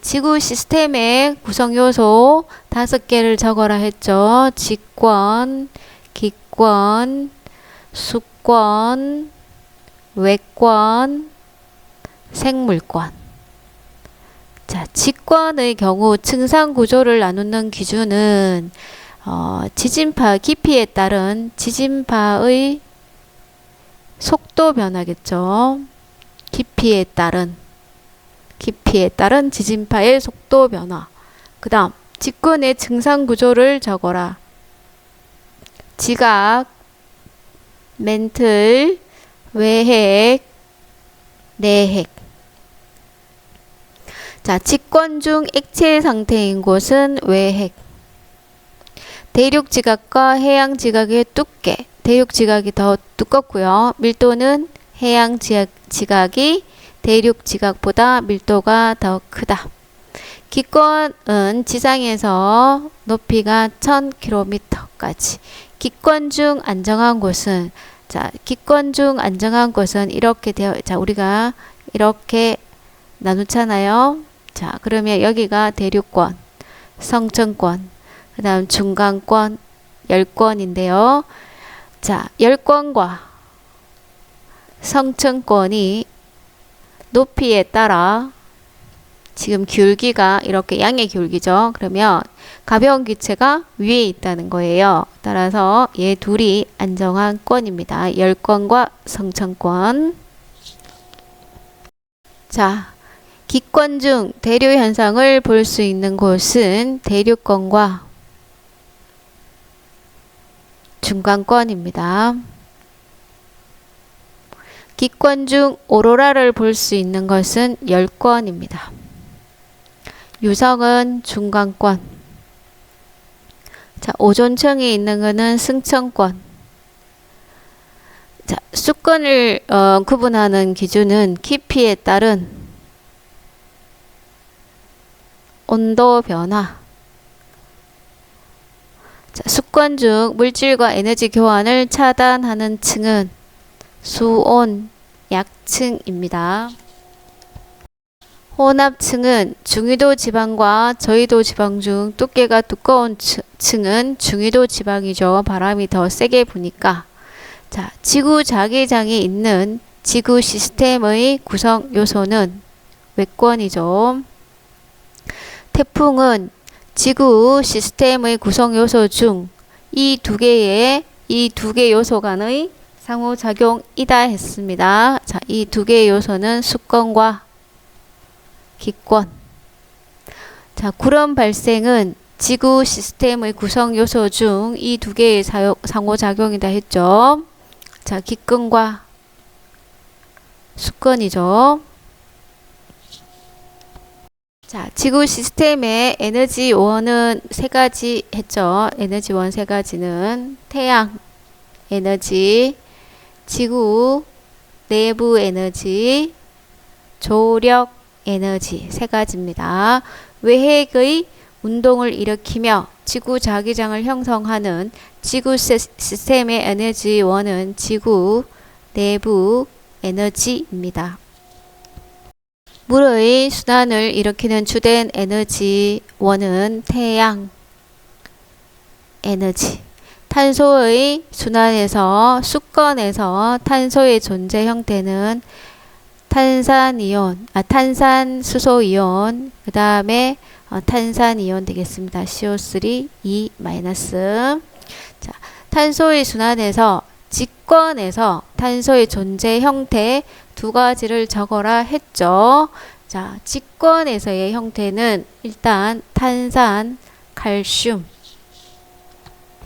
지구 시스템의 구성 요소 다섯 개를 적어라 했죠. 직권, 기권, 수권, 외권, 생물권. 자, 직권의 경우 층상 구조를 나누는 기준은 어, 지진파 깊이에 따른 지진파의 속도 변화겠죠. 깊이에 따른 깊이에 따른 지진파의 속도 변화. 그 다음, 직권의 증상 구조를 적어라. 지각, 멘틀, 외핵, 내핵. 자, 직권 중 액체 상태인 곳은 외핵. 대륙 지각과 해양 지각의 두께. 대륙 지각이 더 두껍고요. 밀도는 해양 지각, 지각이 대륙 지각보다 밀도가 더 크다. 기권은 지상에서 높이가 1000km까지. 기권 중 안정한 곳은 자, 기권 중 안정한 곳은 이렇게 되어 자, 우리가 이렇게 나누잖아요. 자, 그러면 여기가 대륙권, 성층권, 그다음 중간권, 열권인데요. 자, 열권과 성층권이 높이에 따라 지금 귤기가 이렇게 양의 귤기죠. 그러면 가벼운 기체가 위에 있다는 거예요. 따라서 얘 둘이 안정한 권입니다. 열권과 성층권. 자, 기권 중 대류 현상을 볼 수 있는 곳은 대류권과 중간권입니다. 기권 중 오로라를 볼 수 있는 것은 열권입니다. 유성은 중간권. 자, 오존층에 있는 것은 승천권. 자, 수권을 어, 구분하는 기준은 깊이에 따른 온도 변화. 자, 수권 중 물질과 에너지 교환을 차단하는 층은 수온 약층입니다. 혼합층은 중위도 지방과 저위도 지방 중 두께가 두꺼운 층은 중위도 지방이죠. 바람이 더 세게 부니까. 자, 지구 자기장에 있는 지구 시스템의 구성 요소는 외권이죠. 태풍은 지구 시스템의 구성 요소 중 이 두 개의 이 두 개 요소 간의 상호작용이다 했습니다. 자, 이 두 개의 요소는 수권과 기권. 자, 구름 발생은 지구 시스템의 구성 요소 중 이 두 개의 상호작용이다 했죠. 자, 기권과 수권이죠. 자, 지구 시스템의 에너지 원은 세 가지 했죠. 에너지 원 세 가지는 태양 에너지, 지구 내부 에너지, 조력 에너지 세 가지입니다. 외핵의 운동을 일으키며 지구 자기장을 형성하는 지구 시스템의 에너지 원은 지구 내부 에너지입니다. 물의 순환을 일으키는 주된 에너지 원은 태양 에너지. 탄소의 순환에서 수건에서 탄소의 존재 형태는 탄산이온, 아, 탄산수소이온, 그 다음에 어, 탄산이온 되겠습니다. CO3, E. 자, 탄소의 순환에서 직권에서 탄소의 존재 형태 두 가지를 적어라 했죠. 자, 직권에서의 형태는 일단 탄산, 칼슘,